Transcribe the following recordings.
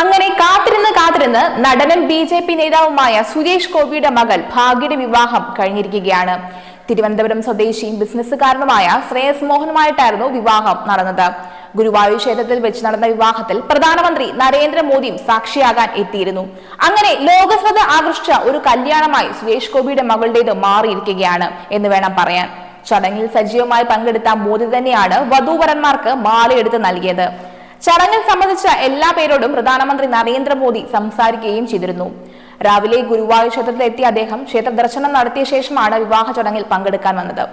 അങ്ങനെ കാത്തിരുന്ന് കാത്തിരുന്ന് നടനും ബി ജെ പി നേതാവുമായ സുരേഷ് ഗോപിയുടെ മകൾ ഭാഗ്യയുടെ വിവാഹം കഴിഞ്ഞിരിക്കുകയാണ്. തിരുവനന്തപുരം സ്വദേശിയും ബിസിനസ്സുകാരനുമായ ശ്രേയസ് മോഹനുമായിട്ടായിരുന്നു വിവാഹം നടന്നത്. ഗുരുവായൂർ ക്ഷേത്രത്തിൽ വെച്ച് നടന്ന വിവാഹത്തിൽ പ്രധാനമന്ത്രി നരേന്ദ്രമോദിയും സാക്ഷിയാകാൻ എത്തിയിരുന്നു. അങ്ങനെ ലോകശ്രദ്ധ ആകർഷിച്ച ഒരു കല്യാണമായി സുരേഷ് ഗോപിയുടെ മകളുടേത് മാറിയിരിക്കുകയാണ് എന്ന് വേണം പറയാൻ. ചടങ്ങിൽ സജീവമായി പങ്കെടുത്ത മോദി തന്നെയാണ് വധൂവരന്മാർക്ക് മാലയെടുത്ത് നൽകിയത്. ചടങ്ങിൽ സംബന്ധിച്ച എല്ലാ പേരോടും പ്രധാനമന്ത്രി നരേന്ദ്രമോദി സംസാരിക്കുകയും ചെയ്തിരുന്നു. രാവിലെ ഗുരുവായൂർ ക്ഷേത്രത്തിലെത്തിയ അദ്ദേഹം ക്ഷേത്ര ദർശനം നടത്തിയ ശേഷമാണ് വിവാഹ ചടങ്ങിൽ പങ്കെടുക്കാൻ വന്നത്.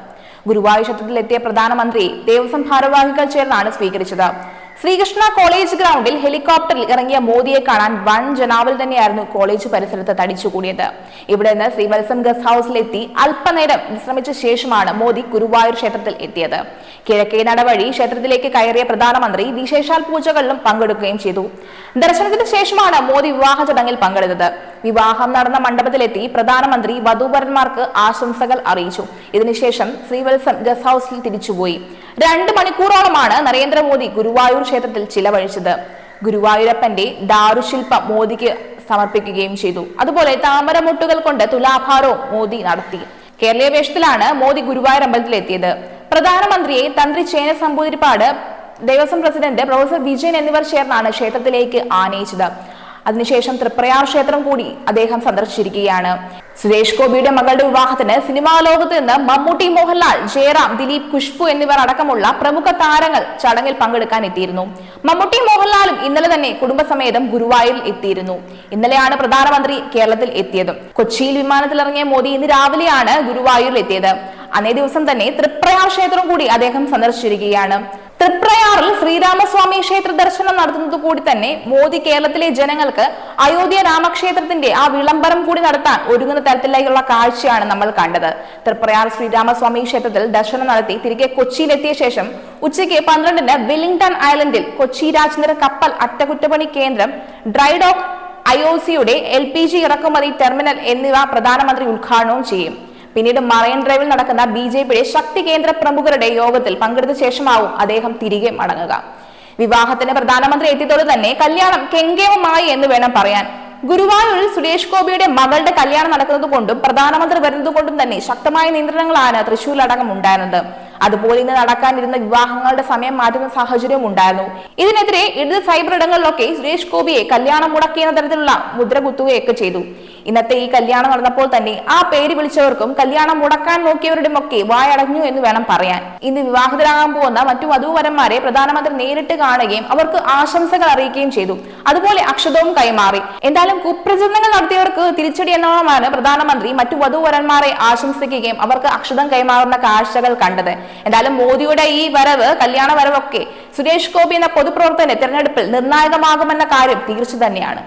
ഗുരുവായൂർ ക്ഷേത്രത്തിലെത്തിയ പ്രധാനമന്ത്രി ദേവസ്വം ഭാരവാഹികൾ ചേർന്നാണ് സ്വീകരിച്ചത്. ശ്രീകൃഷ്ണ കോളേജ് ഗ്രൗണ്ടിൽ ഹെലികോപ്റ്ററിൽ ഇറങ്ങിയ മോദിയെ കാണാൻ വൻ ജനാവൽ തന്നെയായിരുന്നു കോളേജ് പരിസരത്ത് തടിച്ചുകൂടിയത്. ഇവിടെ നിന്ന് ശ്രീവത്സം ഗസ്റ്റ് ഹൌസിലെത്തി അല്പനേരം വിശ്രമിച്ച ശേഷമാണ് മോദി ഗുരുവായൂർ ക്ഷേത്രത്തിൽ എത്തിയത്. കിഴക്കേ നടവഴി ക്ഷേത്രത്തിലേക്ക് കയറിയ പ്രധാനമന്ത്രി വിശേഷാൽ പൂജകളിലും പങ്കെടുക്കുകയും ചെയ്തു. ദർശനത്തിന് ശേഷമാണ് മോദി വിവാഹ ചടങ്ങിൽ പങ്കെടുത്തത്. വിവാഹം നടന്ന മണ്ഡപത്തിലെത്തി പ്രധാനമന്ത്രി വധൂവരന്മാർക്ക് ആശംസകൾ അറിയിച്ചു. ഇതിനുശേഷം ശ്രീവത്സം ഗസ്റ്റ് ഹൌസിൽ തിരിച്ചുപോയി. രണ്ട് മണിക്കൂറോളമാണ് നരേന്ദ്രമോദി ഗുരുവായൂർ ക്ഷേത്രത്തിൽ ചിലവഴിച്ചത്. ഗുരുവായൂരപ്പന്റെ ദാരുശില്പ മോദിക്ക് സമർപ്പിക്കുകയും ചെയ്തു. അതുപോലെ താമരമുട്ടുകൾ കൊണ്ട് തുലാഭാരവും മോദി നടത്തി. കേരളീയ വേഷത്തിലാണ് മോദി ഗുരുവായൂർ അമ്പലത്തിലെത്തിയത് പ്രധാനമന്ത്രിയെ തന്ത്രി ചേന സമ്പൂതിരിപ്പാട് ദേവസ്വം പ്രസിഡന്റ് പ്രൊഫസർ വിജയൻ എന്നിവർ ചേർന്നാണ് ക്ഷേത്രത്തിലേക്ക് ആനയിച്ചത്. അതിനുശേഷം തൃപ്രയാർ ക്ഷേത്രം കൂടി അദ്ദേഹം സന്ദർശിച്ചിരിക്കുകയാണ്. സുരേഷ് ഗോപിയുടെ മകളുടെ വിവാഹത്തിന് സിനിമാ ലോകത്ത് നിന്ന് മമ്മൂട്ടി മോഹൻലാൽ ജയറാം ദിലീപ് ഖുഷ്ബു എന്നിവർ അടക്കമുള്ള പ്രമുഖ താരങ്ങൾ ചടങ്ങിൽ പങ്കെടുക്കാൻ എത്തിയിരുന്നു. മമ്മൂട്ടി മോഹൻലാലും ഇന്നലെ തന്നെ കുടുംബസമേതം ഗുരുവായൂരിൽ എത്തിയിരുന്നു. ഇന്നലെയാണ് പ്രധാനമന്ത്രി കേരളത്തിൽ എത്തിയത്. കൊച്ചിയിൽ വിമാനത്തിലിറങ്ങിയ മോദി ഇന്ന് രാവിലെയാണ് ഗുരുവായൂരിൽ എത്തിയത്. അന്നേ ദിവസം തന്നെ തൃപ്രയാർ ക്ഷേത്രം കൂടി അദ്ദേഹം സന്ദർശിച്ചിരിക്കുകയാണ്. തൃപ്രയാറിൽ ശ്രീരാമസ്വാമി ക്ഷേത്ര ദർശനം നടത്തുന്നത് കൂടി തന്നെ മോദി കേരളത്തിലെ ജനങ്ങൾക്ക് അയോധ്യ രാമക്ഷേത്രത്തിന്റെ ആ വിളംബരം കൂടി നടത്താൻ ഒരുങ്ങുന്ന തരത്തിലേക്കുള്ള കാഴ്ചയാണ് നമ്മൾ കണ്ടത്. തൃപ്രയാർ ശ്രീരാമസ്വാമി ക്ഷേത്രത്തിൽ ദർശനം നടത്തി തിരികെ കൊച്ചിയിലെത്തിയ ശേഷം ഉച്ചയ്ക്ക് പന്ത്രണ്ടിന് വെല്ലിംഗ്ടൺ ഐലൻഡിൽ കൊച്ചി രാജ്നഗർ കപ്പൽ അറ്റകുറ്റപ്പണി കേന്ദ്രം ഡ്രൈഡോക്ക് ഐ ഒ സിയുടെ എൽ പി ജി ഇറക്കുമതി ടെർമിനൽ എന്നിവ പ്രധാനമന്ത്രി ഉദ്ഘാടനവും ചെയ്യും. പിന്നീട് മറൈൻ ഡ്രൈവിൽ നടക്കുന്ന ബി ജെ പിയുടെ ശക്തി കേന്ദ്ര പ്രമുഖരുടെ യോഗത്തിൽ പങ്കെടുത്ത ശേഷമാവും അദ്ദേഹം തിരികെ മടങ്ങുക. വിവാഹത്തിന് പ്രധാനമന്ത്രി എത്തിയതോടെ തന്നെ കല്യാണം കെങ്കേമമായി എന്ന് വേണം പറയാൻ. ഗുരുവായൂരിൽ സുരേഷ് ഗോപിയുടെ മകളുടെ കല്യാണം നടക്കുന്നത് കൊണ്ടും പ്രധാനമന്ത്രി വരുന്നത് കൊണ്ടും തന്നെ ശക്തമായ നിയന്ത്രണങ്ങളാണ് തൃശൂരിലടക്കം ഉണ്ടായിരുന്നത്. അതുപോലെ ഇന്ന് നടക്കാനിരുന്ന വിവാഹങ്ങളുടെ സമയം മാറ്റുന്ന സാഹചര്യം ഉണ്ടായിരുന്നു. ഇതിനെതിരെ ഇടത് സൈബർ ഇടങ്ങളിലൊക്കെ സുരേഷ് ഗോപിയെ കല്യാണം മുടക്കിയ തരത്തിലുള്ള മുദ്ര കുത്തുകയൊക്കെ ചെയ്തു. ഇന്നത്തെ ഈ കല്യാണം നടന്നപ്പോൾ തന്നെ ആ പേര് വിളിച്ചവർക്കും കല്യാണം മുടക്കാൻ നോക്കിയവരുടെയും ഒക്കെ വായടഞ്ഞു എന്ന് വേണം പറയാൻ. ഇന്ന് വിവാഹിതരാകാൻ പോകുന്ന മറ്റു വധൂവരന്മാരെ പ്രധാനമന്ത്രി നേരിട്ട് കാണുകയും അവർക്ക് ആശംസകൾ അറിയിക്കുകയും ചെയ്തു. അതുപോലെ അക്ഷതവും കൈമാറി. എന്തായാലും കുപ്രചരണങ്ങൾ നടത്തിയവർക്ക് തിരിച്ചടി എന്നോണമാണ് പ്രധാനമന്ത്രി മറ്റു വധൂവരന്മാരെ ആശംസിക്കുകയും അവർക്ക് അക്ഷതം കൈമാറുന്ന കാഴ്ചകൾ കണ്ടത്. എന്തായാലും മോദിയുടെ ഈ വരവ് കല്യാണ വരവൊക്കെ സുരേഷ് ഗോപി എന്ന പൊതുപ്രവർത്തന തിരഞ്ഞെടുപ്പിൽ നിർണായകമാകുമെന്ന കാര്യം തീർച്ച തന്നെയാണ്